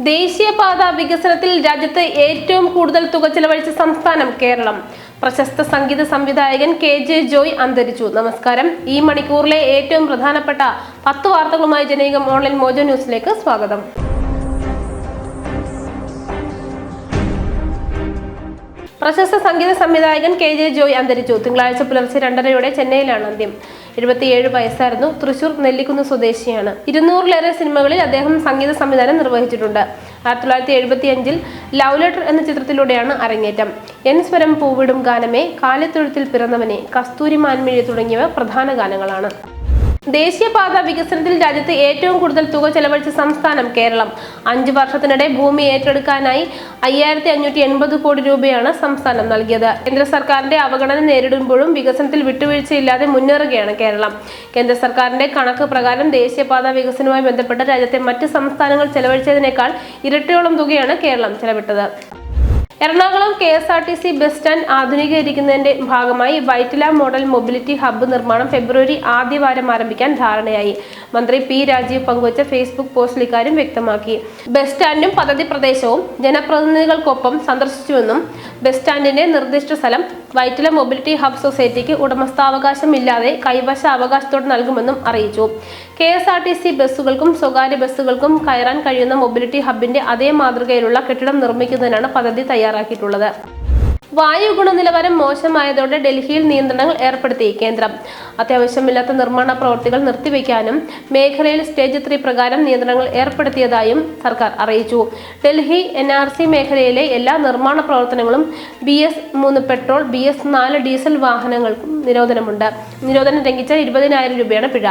ദേശീയപാത വികസനത്തിൽ രാജ്യത്ത് ഏറ്റവും കൂടുതൽ തുക ചെലവഴിച്ച സംസ്ഥാനം കേരളം. പ്രശസ്ത സംഗീത സംവിധായകൻ കെ ജെ ജോയ് അന്തരിച്ചു. നമസ്കാരം. ഈ മണിക്കൂറിലെ ഏറ്റവും പ്രധാനപ്പെട്ട പത്ത് വാർത്തകളുമായി ജനീകം ഓൺലൈൻ മോജോ ന്യൂസിലേക്ക് സ്വാഗതം. പ്രശസ്ത സംഗീത സംവിധായകൻ കെ ജെ ജോയ് അന്തരിച്ചു. തിങ്കളാഴ്ച പുലർച്ചെ രണ്ടരയോടെ ചെന്നൈയിലാണ് അന്ത്യം. എഴുപത്തിയേഴ് വയസ്സായിരുന്നു. തൃശൂർ നെല്ലിക്കുന്ന് സ്വദേശിയാണ്. ഇരുന്നൂറിലേറെ സിനിമകളിൽ അദ്ദേഹം സംഗീത സംവിധാനം നിർവഹിച്ചിട്ടുണ്ട്. ആയിരത്തി തൊള്ളായിരത്തി എഴുപത്തി അഞ്ചിൽ ലവ് ലെറ്റർ എന്ന ചിത്രത്തിലൂടെയാണ് അരങ്ങേറ്റം. എൻ സ്വരം പൂവിടും ഗാനമേ കാലിത്തൊഴുത്തിൽ പിറന്നവനെ കസ്തൂരി മാൻമിഴി തുടങ്ങിയവ പ്രധാന ഗാനങ്ങളാണ്. ദേശീയപാത വികസനത്തിൽ രാജ്യത്ത് ഏറ്റവും കൂടുതൽ തുക ചെലവഴിച്ച സംസ്ഥാനം കേരളം. അഞ്ച് വർഷത്തിനിടെ ഭൂമി ഏറ്റെടുക്കാനായി അയ്യായിരത്തി അഞ്ഞൂറ്റി എൺപത് കോടി രൂപയാണ് സംസ്ഥാനം നൽകിയത്. കേന്ദ്ര സർക്കാരിന്റെ അവഗണന നേരിടുമ്പോഴും വികസനത്തിൽ വിട്ടുവീഴ്ചയില്ലാതെ മുന്നേറുകയാണ് കേരളം. കേന്ദ്ര സർക്കാരിന്റെ കണക്ക് പ്രകാരം ദേശീയപാത വികസനവുമായി ബന്ധപ്പെട്ട് രാജ്യത്തെ മറ്റ് സംസ്ഥാനങ്ങൾ ചെലവഴിച്ചതിനേക്കാൾ ഇരട്ടിയോളം തുകയാണ് Keralam ചെലവിട്ടത്. Ernakulam K S R T C bus stand ആധുനീകരിക്കുന്നതിന്റെ ഭാഗമായി വൈറ്റില മോഡൽ മൊബിലിറ്റി ഹബ്ബ് നിർമ്മാണം ഫെബ്രുവരി ആദ്യവാരം ആരംഭിക്കാൻ ധാരണയായി. മന്ത്രി പി രാജീവ് പങ്കുവച്ച ഫേസ്ബുക്ക് പോസ്റ്റിൽ ഇക്കാര്യം വ്യക്തമാക്കി. ബസ് സ്റ്റാൻഡും പദ്ധതി പ്രദേശവും ജനപ്രതിനിധികൾക്കൊപ്പം സന്ദർശിച്ചുവെന്നും ബസ് സ്റ്റാൻഡിന്റെ നിർദ്ദിഷ്ട സ്ഥലം വൈറ്റില മൊബിലിറ്റി ഹബ് സൊസൈറ്റിക്ക് ഉടമസ്ഥാവകാശമില്ലാതെ കൈവശ അവകാശത്തോടെ നൽകുമെന്നും അറിയിച്ചു. K S R T C ബസ്സുകൾക്കും സ്വകാര്യ ബസ്സുകൾക്കും കയറാൻ കഴിയുന്ന മൊബിലിറ്റി ഹബിന്റെ അതേ മാതൃകയിലുള്ള കെട്ടിടം നിർമ്മിക്കുന്നതിനാണ് പദ്ധതി തയ്യാറാക്കിയിട്ടുള്ളത്. വായു ഗുണനിലവാരം മോശമായതോടെ ഡൽഹിയിൽ നിയന്ത്രണങ്ങൾ ഏർപ്പെടുത്തി കേന്ദ്രം. അത്യാവശ്യമില്ലാത്ത നിർമ്മാണ പ്രവൃത്തികൾ നിർത്തിവെക്കാനും മേഖലയിൽ സ്റ്റേജ് ത്രീ പ്രകാരം നിയന്ത്രണങ്ങൾ ഏർപ്പെടുത്തിയതായും സർക്കാർ അറിയിച്ചു. ഡൽഹി എൻ ആർ സി മേഖലയിലെ എല്ലാ നിർമ്മാണ പ്രവർത്തനങ്ങളും ബി എസ് മൂന്ന് പെട്രോൾ ബി എസ് നാല് ഡീസൽ വാഹനങ്ങൾക്കും നിരോധനമുണ്ട്. നിരോധനം ലംഘിച്ചാൽ ഇരുപതിനായിരം രൂപയാണ് പിഴ.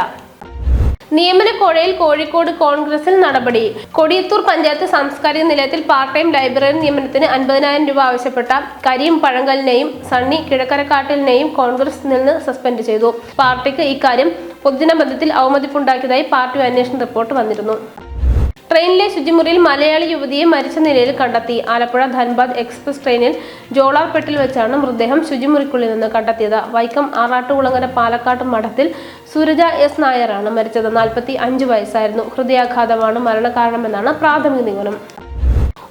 നിയമന കോഴയിൽ കോഴിക്കോട് കോൺഗ്രസിൽ നടപടി. കൊടിയത്തൂർ പഞ്ചായത്ത് സാംസ്കാരിക നിലയത്തിൽ പാർട്ട് ടൈം ലൈബ്രറി നിയമനത്തിന് അൻപതിനായിരം രൂപ ആവശ്യപ്പെട്ട കരീം പഴങ്കലിനെയും സണ്ണി കിഴക്കരക്കാട്ടിലിനെയും കോൺഗ്രസ് നിന്ന് സസ്പെൻഡ് ചെയ്തു. പാർട്ടിക്ക് ഇക്കാര്യം പൊതുജനബന്ധത്തിൽ അവമതിപ്പുണ്ടാക്കിയതായി പാർട്ടി അന്വേഷണ റിപ്പോർട്ട് വന്നിരുന്നു. ട്രെയിനിലെ ശുചിമുറിയിൽ മലയാളി യുവതിയെ മരിച്ച നിലയിൽ കണ്ടെത്തി. ആലപ്പുഴ ധൻബാദ് എക്സ്പ്രസ് ട്രെയിനിൽ ജോളാർപെട്ടിൽ വെച്ചാണ് മൃതദേഹം ശുചിമുറിക്കുള്ളിൽ നിന്ന് കണ്ടെത്തിയത്. വൈക്കം ആറാട്ടുകുളങ്ങര പാലക്കാട്ട് മഠത്തിൽ സുരജ എസ് നായരാണ് മരിച്ചത്. നാൽപ്പത്തി അഞ്ച് വയസ്സായിരുന്നു. ഹൃദയാഘാതമാണ് മരണകാരണമെന്നാണ് പ്രാഥമിക നിഗമനം.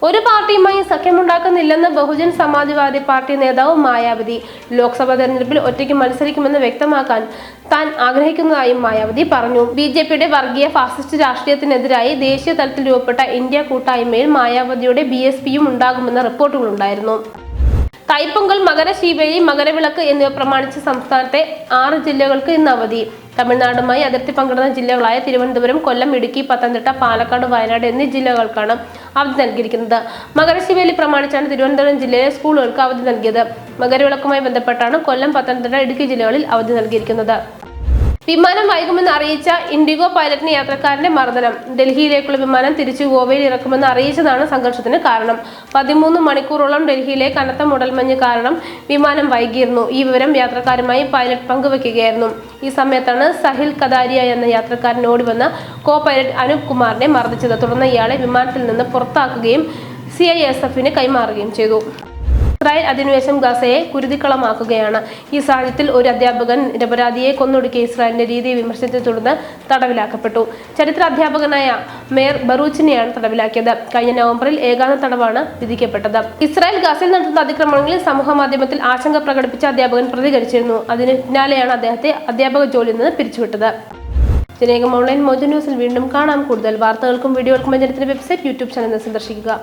ഒരു പാർട്ടിയുമായി സഖ്യമുണ്ടാക്കുന്നില്ലെന്ന് ബഹുജൻ സമാജ്വാദി പാർട്ടി നേതാവ് മായാവതി. ലോക്സഭാ തെരഞ്ഞെടുപ്പിൽ ഒറ്റയ്ക്ക് മത്സരിക്കുമെന്ന് വ്യക്തമാക്കാൻ താൻ ആഗ്രഹിക്കുന്നതായും മായാവതി പറഞ്ഞു. ബി ജെ പിയുടെ വർഗീയ ഫാസിസ്റ്റ് രാഷ്ട്രീയത്തിനെതിരായി ദേശീയ തലത്തിൽ രൂപപ്പെട്ട ഇന്ത്യ കൂട്ടായ്മയിൽ മായാവതിയുടെ ബി എസ് പിയും ഉണ്ടാകുമെന്ന റിപ്പോർട്ടുകളുണ്ടായിരുന്നു. തൈപ്പൊങ്കൽ മകരശീവേലി മകരവിളക്ക് എന്നിവ പ്രമാണിച്ച് സംസ്ഥാനത്തെ ആറ് ജില്ലകൾക്ക് ഇന്ന് അവധി. തമിഴ്നാടുമായി അതിർത്തി പങ്കിടുന്ന ജില്ലകളായ തിരുവനന്തപുരം കൊല്ലം ഇടുക്കി പത്തനംതിട്ട പാലക്കാട് വയനാട് എന്നീ ജില്ലകൾക്കാണ് അവധി നൽകിയിരിക്കുന്നത്. മകരശിവേലി പ്രമാണിച്ചാണ് തിരുവനന്തപുരം ജില്ലയിലെ സ്കൂളുകൾക്ക് അവധി നൽകിയത്. മകരവിളക്കുമായി ബന്ധപ്പെട്ടാണ് കൊല്ലം പത്തനംതിട്ട ഇടുക്കി ജില്ലകളിൽ അവധി നൽകിയിരിക്കുന്നത്. വിമാനം വൈകുമെന്ന് അറിയിച്ച ഇൻഡിഗോ പൈലറ്റിന് യാത്രക്കാരന്റെ മർദ്ദനം. ഡൽഹിയിലേക്കുള്ള വിമാനം തിരിച്ചു ഗോവയിൽ ഇറക്കുമെന്ന് അറിയിച്ചതാണ് സംഘർഷത്തിന് കാരണം. പതിമൂന്ന് മണിക്കൂറോളം ഡൽഹിയിലെ കനത്ത മുടൽമഞ്ഞ് കാരണം വിമാനം വൈകിയിരുന്നു. ഈ വിവരം യാത്രക്കാരുമായി പൈലറ്റ് പങ്കുവെക്കുകയായിരുന്നു. ഈ സമയത്താണ് സഹിൽ കദാരിയ എന്ന യാത്രക്കാരൻ വന്ന കോ പൈലറ്റ് അനൂപ് കുമാറിനെ മർദ്ദിച്ചത്. തുടർന്ന് ഇയാളെ വിമാനത്തിൽ നിന്ന് പുറത്താക്കുകയും സി ഐ എസ് എഫിന് കൈമാറുകയും ചെയ്തു. ഇസ്രായേൽ അധിനിവേശം ഗസയെ കുരുതിക്കളമാക്കുകയാണ്. ഈ സാഹചര്യത്തിൽ ഒരു അധ്യാപകൻ നിരപരാധിയെ കൊന്നൊടുക്കിയ ഇസ്രായേലിന്റെ രീതിയെ വിമർശിച്ചതിനെ തുടർന്ന് തടവിലാക്കപ്പെട്ടു. ചരിത്ര അധ്യാപകനായ മേയർ ബറൂച്ചിനെയാണ് തടവിലാക്കിയത്. കഴിഞ്ഞ നവംബറിൽ ഏകാന്ത തടവാണ് വിധിക്കപ്പെട്ടത്. ഇസ്രായേൽ ഗസയിൽ നടത്തുന്ന അതിക്രമങ്ങളിൽ സമൂഹ മാധ്യമത്തിൽ ആശങ്ക പ്രകടിപ്പിച്ച അധ്യാപകൻ പ്രതികരിച്ചിരുന്നു. അതിന് പിന്നാലെയാണ് അദ്ദേഹത്തെ അധ്യാപക ജോലിയിൽ നിന്ന് പിരിച്ചുവിട്ടത്. ജനേകം ഓൺലൈൻ മോജൻ ന്യൂസിൽ വീണ്ടും കാണാം. കൂടുതൽ വാർത്തകൾക്കും വീഡിയോകൾക്കും ജനത്തിന്റെ വെബ്സൈറ്റ് യൂട്യൂബ് ചാനൽ സന്ദർശിക്കുക.